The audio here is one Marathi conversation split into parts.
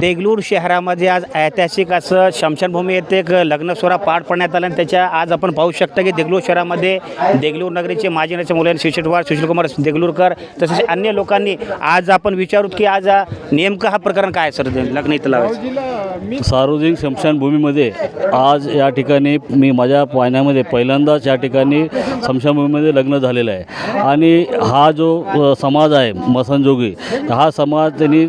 देगलूर शहरामध्ये आज ऐतिहासिक असं शमशानभूमी येथे एक लग्नसोहळा पार पडण्यात आला आणि त्याच्या आज आपण पाहू शकता की देगलूर शहरामध्ये देगलूर नगरीचे माजी नेते मुलांनी शिवशेटवार सुशीलकुमार देगलूरकर तसेच अन्य लोकांनी आज आपण विचारू की आज नेमकं हा प्रकरण काय सर? लग्न इथला सार्वजनिक शमशानभूमीमध्ये आज या ठिकाणी मी माझ्या पाहण्यामध्ये पहिल्यांदाच या ठिकाणी शमशानभूमीमध्ये लग्न झालेलं आहे. आणि हा जो समाज आहे मसनजोगी हा समाज त्यांनी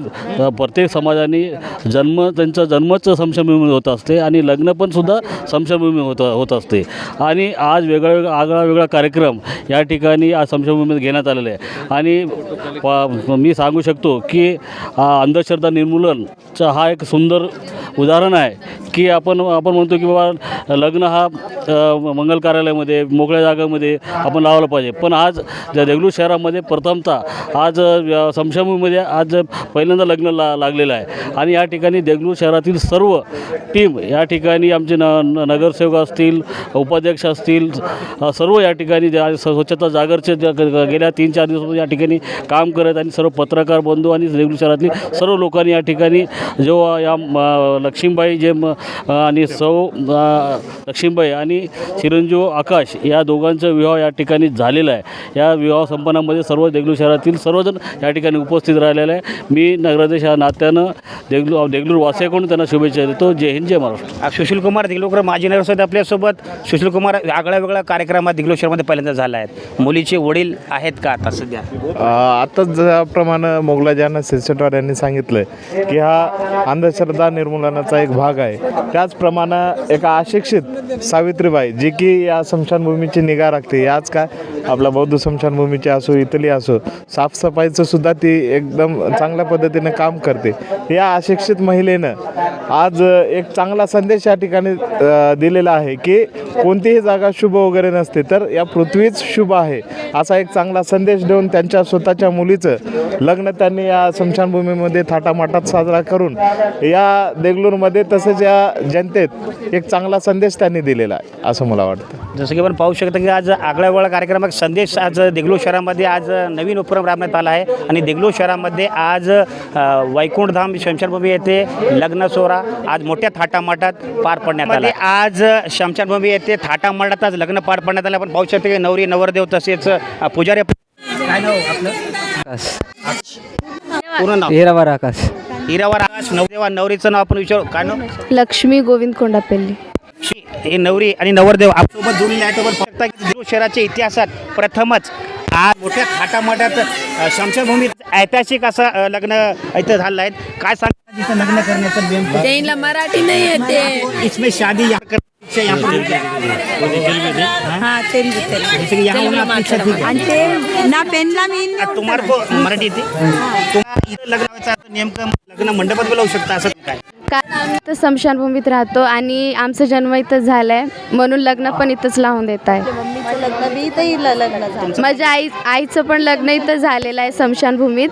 प्रत्येक समाजाने जन्म त्यांचा जन्मच स्मशानभूमीमध्ये होत असते आणि लग्न पण सुद्धा स्मशानभूमी होत होत असते. आणि आज वेगळा वेगळा आगळा वेगळा कार्यक्रम या ठिकाणी आज स्मशानभूमीमध्ये घेण्यात आलेला आहे. आणि मी सांगू शकतो की अंधश्रद्धा निर्मूलनचा हा एक सुंदर उदाहरण आहे की आपण आपण म्हणतो की बाबा लग्न हा मंगल कार्यालयामध्ये मोकळ्या जागामध्ये आपण लावलं पाहिजे. पण आज ज्या देगलूर शहरामध्ये प्रथमतः आज अ, समशाभूमीमध्ये आज पहिल्यांदा लग्न ला लागलेलं आहे. आणि या ठिकाणी देगलूर शहरातील सर्व टीम या ठिकाणी आमचे न न- नगरसेवक असतील उपाध्यक्ष असतील सर्व या ठिकाणी ज्या स्वच्छता जागरचे गेल्या तीन चार दिवसापासून या ठिकाणी काम करत आणि सर्व पत्रकार बंधू आणि देगलूर शहरातील सर्व लोकांनी या ठिकाणी जो या लक्ष्मीबाई जे म, आणि सौ लक्ष्मीबाई आणि चिरंजीव आकाश या दोघांचा विवाह या ठिकाणी झालेला आहे. या विवाह संपन्नामध्ये सर्व देगलूर शहरातील सर्वजण या ठिकाणी उपस्थित राहिलेले आहे. मी नगराध्यक्ष या नात्यानं देगलूर देगलूर वासियाकडून त्यांना शुभेच्छा देतो. जय हिंद जय महाराष्ट्र. सुशीलकुमार दिगलूरकर माजी नगरसेवक आपल्यासोबत. सुशीलकुमार आगळ्या वेगळ्या कार्यक्रमात दिगलूर शहरामध्ये पहिल्यांदा झाला आहे. मुलीचे वडील आहेत का आता सध्या? आता ज्याप्रमाणे मोगलाजाना सिरसटवार यांनी सांगितलं की हा अंधश्रद्धा जीवनाचा एक भाग आहे. त्याचप्रमाणे एका अशिक्षित सावित्रीबाई जी की या स्मशानभूमीची निगा राखते. याच काय? आपल्या बौद्ध स्मशानभूमीची असो इथली असो साफसफाईचं सुद्धा ती एकदम चांगल्या पद्धतीने काम करते. या अशिक्षित महिलेनं आज एक चांगला संदेश या ठिकाणी दिलेला आहे की कोणतीही जागा शुभ वगैरे नसते तर या पृथ्वीच शुभ आहे असा एक चांगला संदेश देऊन त्यांच्या स्वतःच्या मुलीचं लग्न त्यांनी या स्मशानभूमीमध्ये थाटामाटात साजरा करून या देगलू देगलूरमध्ये तसेच या जनतेत एक चांगला संदेश त्यांनी दिलेला आहे असं मला वाटतं. जसं की आपण पाहू शकता की आज आगळ्या वेगळा कार्यक्रमात संदेश आज देगलूर शहरामध्ये आज नवीन उपक्रम राबण्यात आला आहे. आणि देगलूर शहरामध्ये आज वैकुंठधाम शमशानभूमी येथे लग्न सोहळा आज मोठ्या थाटामाटात पार पडण्यात आला आज शमशानभूमी येथे थाटामाटात आज लग्न पार पडण्यात आलं. आपण पाहू शकतो की नवरी नवरदेव तसेच पुजारी काय नाव आपलं? आकाश पूर्ण नाव? हिरावर आकाश हिरावर आकाश नवदेवा नवरीचं नाव आपण विचारू. काय नाव? लक्ष्मी गोविंद कोंडापेल्ली. हे नवरी आणि नवरदेव आपल्यासोबत जोडलेले आहेत. आपण बघता की देगलूर शहराच्या इतिहासात प्रथमच आज मोठ्या थाटामाटात अ, शमशानभूमीत ऐतिहासिक असं लग्न इथं झालं आहे. काय सांगा तिथं लग्न करण्याचं नेमकं त्यांना मराठी नाही येते. इसमें शादी कर से यहाँ पर हा तेलगू तेलगू. जैसे कि यहाँ होना आपकी इच्छा थी क्या? आणि ते ना पेनला मी तुम्हाला को मराठी येते? तुम्हाला इथं नेमकं लग्न मंडपात बोलावू शकता असं काय? कारण आम्ही तर स्मशानभूमीत राहतो आणि आमचा जन्म इथंच झाला आहे म्हणून लग्न पण इथंच लावून देत आहे लग्न बी इथं लग्न झालं. माझ्या आई आईचं पण लग्न इथं झालेलं आहे स्मशानभूमीत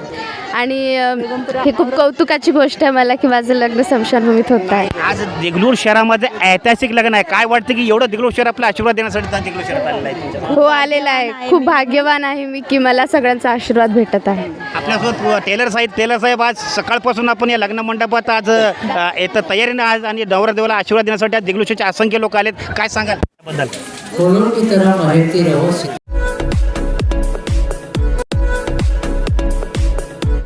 आणि अं, हे खूप कौतुकाची गोष्ट आहे मला की माझं लग्न स्मशानभूमीत होत आहे. आज देगलूर शहरामध्ये ऐतिहासिक लग्न आहे. काय वाटतं की एवढं देगलूर शहर आपला आशीर्वाद देण्यासाठी त्या देगलूर शहरात आलेलं आहे तुमच्या? हो आलेला आहे. खूप भाग्यवान आहे मी की मला सगळ्यांचा आशीर्वाद भेटत आहे. आपल्यासोबत टेलर साहेब टेलर साहेब आज सकाळपासून आपण या लग्न मंडपात आज अ, येतं तयारीनं आज आणि नवरदेवाला आशीर्वाद देण्यासाठी आज देगलूरचे असंख्य लोक आलेत. काय सांगाल? त्याबद्दल ಕೊಲೋನಿತರ ಮಾಹಿತಿ ರಹೋ